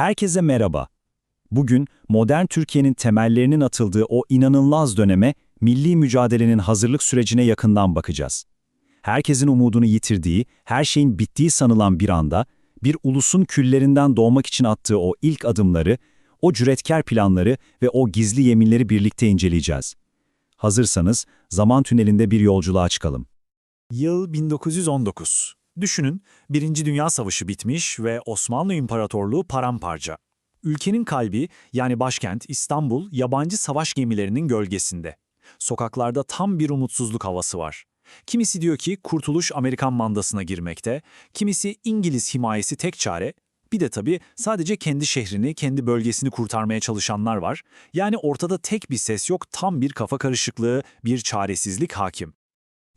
Herkese merhaba. Bugün modern Türkiye'nin temellerinin atıldığı o inanılmaz döneme, milli mücadelenin hazırlık sürecine yakından bakacağız. Herkesin umudunu yitirdiği, her şeyin bittiği sanılan bir anda, bir ulusun küllerinden doğmak için attığı o ilk adımları, o cüretkar planları ve o gizli yeminleri birlikte inceleyeceğiz. Hazırsanız zaman tünelinde bir yolculuğa çıkalım. Yıl 1919. Düşünün, Birinci Dünya Savaşı bitmiş ve Osmanlı İmparatorluğu paramparça. Ülkenin kalbi yani başkent İstanbul yabancı savaş gemilerinin gölgesinde. Sokaklarda tam bir umutsuzluk havası var. Kimisi diyor ki kurtuluş Amerikan mandasına girmekte, kimisi İngiliz himayesi tek çare, bir de tabii sadece kendi şehrini, kendi bölgesini kurtarmaya çalışanlar var. Yani ortada tek bir ses yok, tam bir kafa karışıklığı, bir çaresizlik hakim.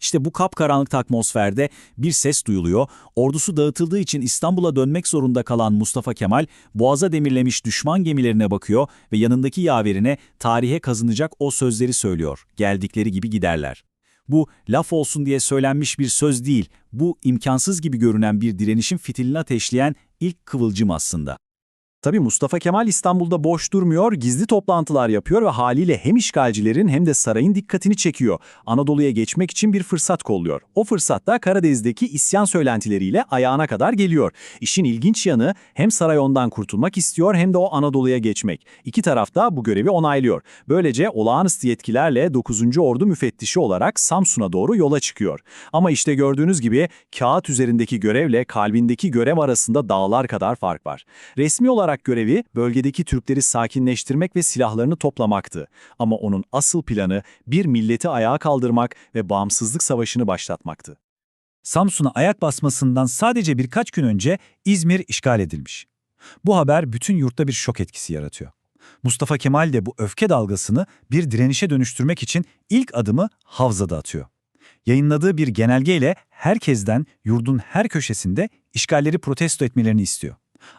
İşte bu kapkaranlık atmosferde bir ses duyuluyor. Ordusu dağıtıldığı için İstanbul'a dönmek zorunda kalan Mustafa Kemal, boğaza demirlemiş düşman gemilerine bakıyor ve yanındaki yaverine tarihe kazınacak o sözleri söylüyor. Geldikleri gibi giderler. Bu laf olsun diye söylenmiş bir söz değil, bu imkansız gibi görünen bir direnişin fitilini ateşleyen ilk kıvılcım aslında. Tabii Mustafa Kemal İstanbul'da boş durmuyor, gizli toplantılar yapıyor ve haliyle hem işgalcilerin hem de sarayın dikkatini çekiyor. Anadolu'ya geçmek için bir fırsat kolluyor. O fırsat da Karadeniz'deki isyan söylentileriyle ayağına kadar geliyor. İşin ilginç yanı hem saray ondan kurtulmak istiyor hem de o Anadolu'ya geçmek. İki taraf da bu görevi onaylıyor. Böylece olağanüstü yetkilerle 9. Ordu müfettişi olarak Samsun'a doğru yola çıkıyor. Ama işte gördüğünüz gibi kağıt üzerindeki görevle kalbindeki görev arasında dağlar kadar fark var. Resmi olarak görevi bölgedeki Türkleri sakinleştirmek ve silahlarını toplamaktı. Ama onun asıl planı bir milleti ayağa kaldırmak ve bağımsızlık savaşını başlatmaktı. Samsun'a ayak basmasından sadece birkaç gün önce İzmir işgal edilmiş. Bu haber bütün yurtta bir şok etkisi yaratıyor. Mustafa Kemal de bu öfke dalgasını bir direnişe dönüştürmek için ilk adımı Havza'da atıyor. Yayınladığı bir genelgeyle herkesten yurdun her köşesinde işgalleri protesto etmelerini istiyor.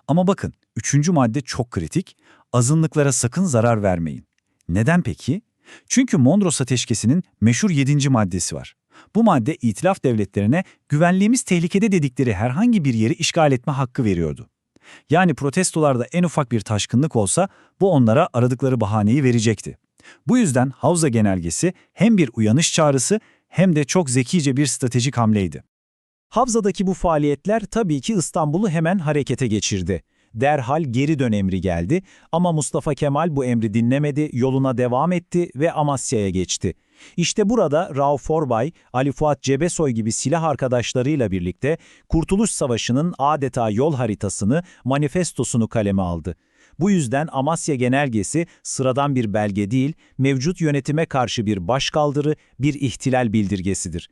Ama bakın, üçüncü madde çok kritik, azınlıklara sakın zarar vermeyin. Neden peki? Çünkü Mondros Ateşkesi'nin meşhur yedinci maddesi var. Bu madde itilaf devletlerine güvenliğimiz tehlikede dedikleri herhangi bir yeri işgal etme hakkı veriyordu. Yani protestolarda en ufak bir taşkınlık olsa bu onlara aradıkları bahaneyi verecekti. Bu yüzden Havza Genelgesi hem bir uyanış çağrısı hem de çok zekice bir stratejik hamleydi. Havza'daki bu faaliyetler tabii ki İstanbul'u hemen harekete geçirdi. Derhal geri dön emri geldi ama Mustafa Kemal bu emri dinlemedi, yoluna devam etti ve Amasya'ya geçti. İşte burada Rauf Orbay, Ali Fuat Cebesoy gibi silah arkadaşlarıyla birlikte Kurtuluş Savaşı'nın adeta yol haritasını, manifestosunu kaleme aldı. Bu yüzden Amasya Genelgesi sıradan bir belge değil, mevcut yönetime karşı bir başkaldırı, bir ihtilal bildirgesidir.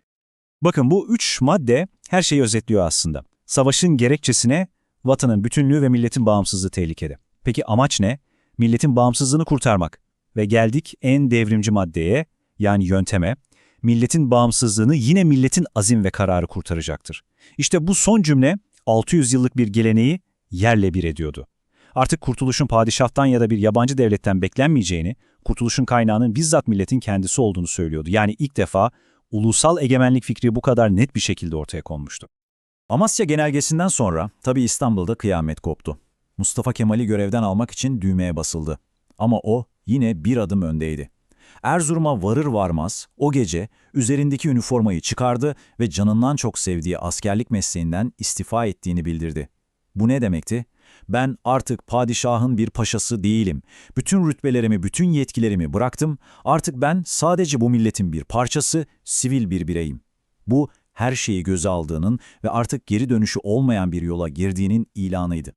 Bakın bu üç madde her şeyi özetliyor aslında. Savaşın gerekçesine vatanın bütünlüğü ve milletin bağımsızlığı tehlikede. Peki amaç ne? Milletin bağımsızlığını kurtarmak. Ve geldik en devrimci maddeye yani yönteme. Milletin bağımsızlığını yine milletin azim ve kararı kurtaracaktır. İşte bu son cümle 600 yıllık bir geleneği yerle bir ediyordu. Artık kurtuluşun padişahtan ya da bir yabancı devletten beklenmeyeceğini, kurtuluşun kaynağının bizzat milletin kendisi olduğunu söylüyordu. Yani ilk defa ulusal egemenlik fikri bu kadar net bir şekilde ortaya konmuştu. Amasya genelgesinden sonra tabii İstanbul'da kıyamet koptu. Mustafa Kemal'i görevden almak için düğmeye basıldı. Ama o yine bir adım öndeydi. Erzurum'a varır varmaz o gece üzerindeki üniformayı çıkardı ve canından çok sevdiği askerlik mesleğinden istifa ettiğini bildirdi. Bu ne demekti? Ben artık padişahın bir paşası değilim. Bütün rütbelerimi, bütün yetkilerimi bıraktım. Artık ben sadece bu milletin bir parçası, sivil bir bireyim. Bu her şeyi göze aldığının ve artık geri dönüşü olmayan bir yola girdiğinin ilanıydı.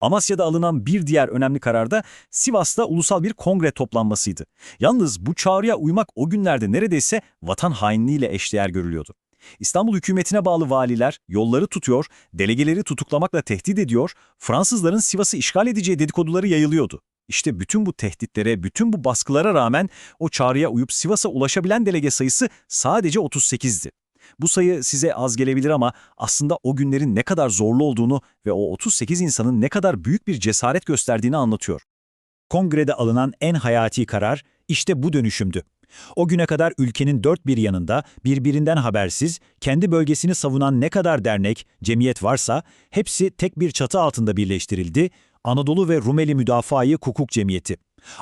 Amasya'da alınan bir diğer önemli karar da Sivas'ta ulusal bir kongre toplanmasıydı. Yalnız bu çağrıya uymak o günlerde neredeyse vatan hainliğiyle eşdeğer görülüyordu. İstanbul hükümetine bağlı valiler yolları tutuyor, delegeleri tutuklamakla tehdit ediyor, Fransızların Sivas'ı işgal edeceği dedikoduları yayılıyordu. İşte bütün bu tehditlere, bütün bu baskılara rağmen o çağrıya uyup Sivas'a ulaşabilen delege sayısı sadece 38'di. Bu sayı size az gelebilir ama aslında o günlerin ne kadar zorlu olduğunu ve o 38 insanın ne kadar büyük bir cesaret gösterdiğini anlatıyor. Kongrede alınan en hayati karar işte bu dönüşümdü. O güne kadar ülkenin dört bir yanında birbirinden habersiz, kendi bölgesini savunan ne kadar dernek, cemiyet varsa hepsi tek bir çatı altında birleştirildi, Anadolu ve Rumeli Müdafaa-i Hukuk Cemiyeti.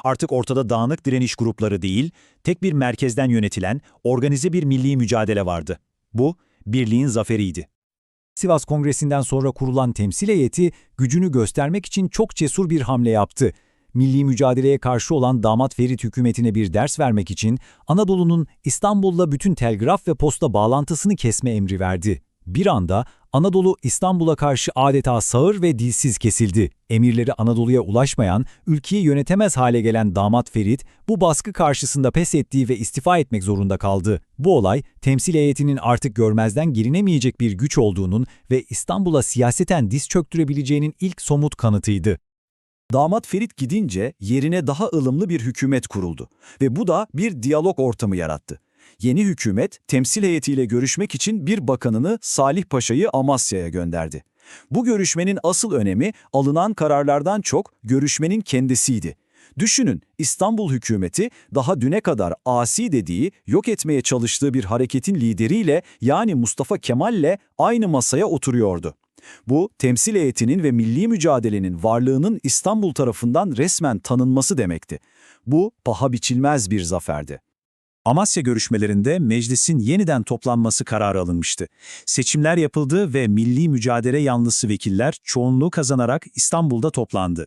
Artık ortada dağınık direniş grupları değil, tek bir merkezden yönetilen organize bir milli mücadele vardı. Bu, birliğin zaferiydi. Sivas Kongresi'nden sonra kurulan temsil heyeti gücünü göstermek için çok cesur bir hamle yaptı. Milli mücadeleye karşı olan damat Ferit hükümetine bir ders vermek için Anadolu'nun İstanbul'la bütün telgraf ve posta bağlantısını kesme emri verdi. Bir anda Anadolu İstanbul'a karşı adeta sağır ve dilsiz kesildi. Emirleri Anadolu'ya ulaşmayan, ülkeyi yönetemez hale gelen damat Ferit bu baskı karşısında pes ettiği ve istifa etmek zorunda kaldı. Bu olay temsil heyetinin artık görmezden gelinemeyecek bir güç olduğunun ve İstanbul'a siyaseten diz çöktürebileceğinin ilk somut kanıtıydı. Damat Ferit gidince yerine daha ılımlı bir hükümet kuruldu ve bu da bir diyalog ortamı yarattı. Yeni hükümet temsil heyetiyle görüşmek için bir bakanını Salih Paşa'yı Amasya'ya gönderdi. Bu görüşmenin asıl önemi alınan kararlardan çok görüşmenin kendisiydi. Düşünün İstanbul hükümeti daha düne kadar asi dediği, yok etmeye çalıştığı bir hareketin lideriyle yani Mustafa Kemal'le aynı masaya oturuyordu. Bu, temsil heyetinin ve milli mücadelenin varlığının İstanbul tarafından resmen tanınması demekti. Bu, paha biçilmez bir zaferdi. Amasya görüşmelerinde meclisin yeniden toplanması kararı alınmıştı. Seçimler yapıldı ve milli mücadele yanlısı vekiller çoğunluğu kazanarak İstanbul'da toplandı.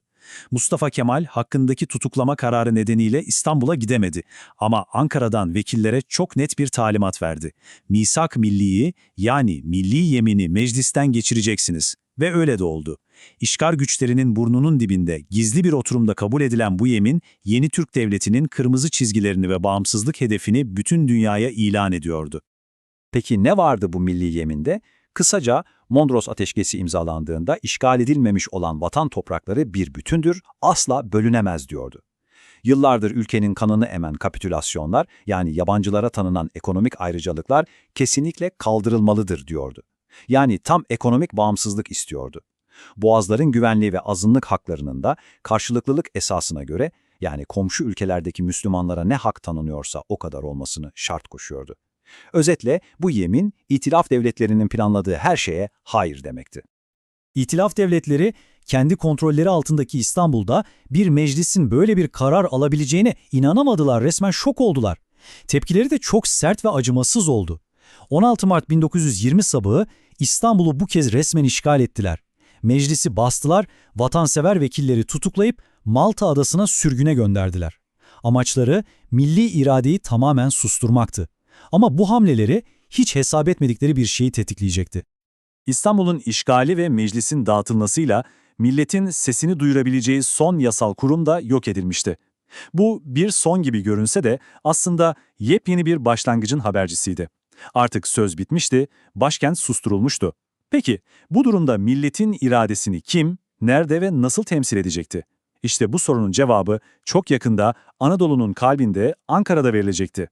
Mustafa Kemal hakkındaki tutuklama kararı nedeniyle İstanbul'a gidemedi ama Ankara'dan vekillere çok net bir talimat verdi. Misak milliyi yani milli yemini meclisten geçireceksiniz ve öyle de oldu. İşgal güçlerinin burnunun dibinde gizli bir oturumda kabul edilen bu yemin yeni Türk devletinin kırmızı çizgilerini ve bağımsızlık hedefini bütün dünyaya ilan ediyordu. Peki ne vardı bu milli yeminde? Kısaca Mondros Ateşkesi imzalandığında işgal edilmemiş olan vatan toprakları bir bütündür, asla bölünemez diyordu. Yıllardır ülkenin kanını emen kapitülasyonlar yani yabancılara tanınan ekonomik ayrıcalıklar kesinlikle kaldırılmalıdır diyordu. Yani tam ekonomik bağımsızlık istiyordu. Boğazların güvenliği ve azınlık haklarının da karşılıklılık esasına göre yani komşu ülkelerdeki Müslümanlara ne hak tanınıyorsa o kadar olmasını şart koşuyordu. Özetle bu yemin itilaf devletlerinin planladığı her şeye hayır demekti. İtilaf devletleri kendi kontrolleri altındaki İstanbul'da bir meclisin böyle bir karar alabileceğine inanamadılar, resmen şok oldular. Tepkileri de çok sert ve acımasız oldu. 16 Mart 1920 sabahı İstanbul'u bu kez resmen işgal ettiler. Meclisi bastılar, vatansever vekilleri tutuklayıp Malta adasına sürgüne gönderdiler. Amaçları milli iradeyi tamamen susturmaktı. Ama bu hamleleri hiç hesap etmedikleri bir şeyi tetikleyecekti. İstanbul'un işgali ve meclisin dağıtılmasıyla milletin sesini duyurabileceği son yasal kurum da yok edilmişti. Bu bir son gibi görünse de aslında yepyeni bir başlangıcın habercisiydi. Artık söz bitmişti, başkent susturulmuştu. Peki bu durumda milletin iradesini kim, nerede ve nasıl temsil edecekti? İşte bu sorunun cevabı çok yakında Anadolu'nun kalbinde Ankara'da verilecekti.